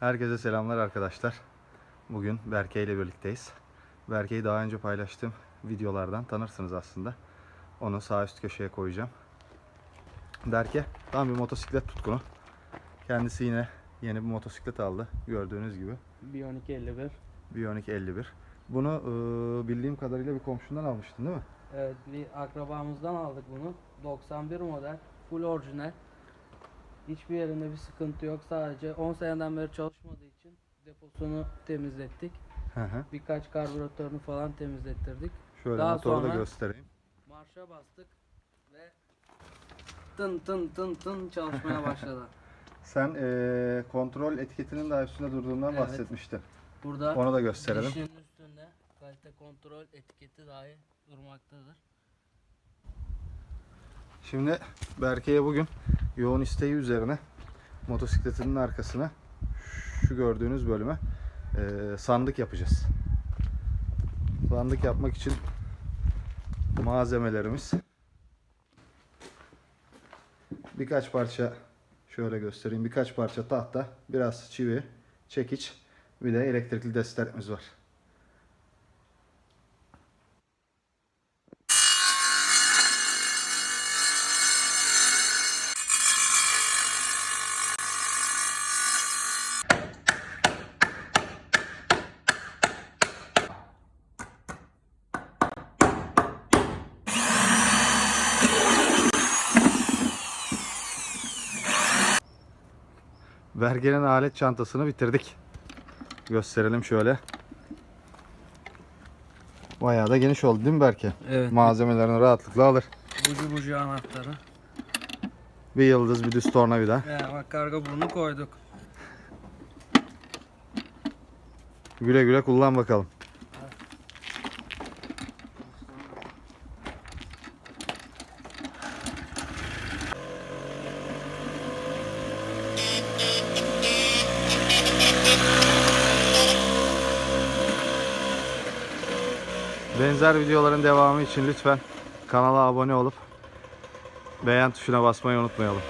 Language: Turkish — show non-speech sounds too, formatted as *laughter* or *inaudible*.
Herkese selamlar arkadaşlar. Bugün Berke ile birlikteyiz. Berke'yi daha önce paylaştığım videolardan tanırsınız aslında. Onu sağ üst köşeye koyacağım. Berke tam bir motosiklet tutkunu. Kendisi yine yeni bir motosiklet aldı. Gördüğünüz gibi. Bionic 51. Bionic 51. Bunu eee, bildiğim kadarıyla bir komşundan almıştın değil mi? Evet bir akrabamızdan aldık bunu. 91 model. Full orijinal. Hiçbir yerinde bir sıkıntı yok. Sadece 10 seneden beri çalışmadığı için deposunu temizlettik. Hı hı. Birkaç karbüratörünü falan temizlettirdik. Şöyle Daha motoru da sonra- göstereyim. Marşa bastık ve tın tın tın tın çalışmaya başladı. *laughs* Sen eee, kontrol etiketinin daha üstünde durduğundan Evet. bahsetmiştin. Burada Onu da gösterelim. dişinin üstünde kalite kontrol etiketi dahi durmaktadır. Şimdi Berke'ye bugün yoğun isteği üzerine motosikletinin arkasına şu gördüğünüz bölüme eee, sandık yapacağız. Sandık yapmak için malzemelerimiz birkaç parça şöyle göstereyim birkaç parça tahta biraz çivi çekiç bir de elektrikli desteklerimiz var. Berge'nin alet çantasını bitirdik. Gösterelim şöyle. Bayağı da geniş oldu değil mi Berke? Evet. Malzemelerini rahatlıkla alır. Bucu bucu anahtarı. Bir yıldız bir düz tornavida. Ya bak karga burnu koyduk. Güle güle kullan bakalım. Benzer videoların devamı için lütfen kanala abone olup beğen tuşuna basmayı unutmayalım.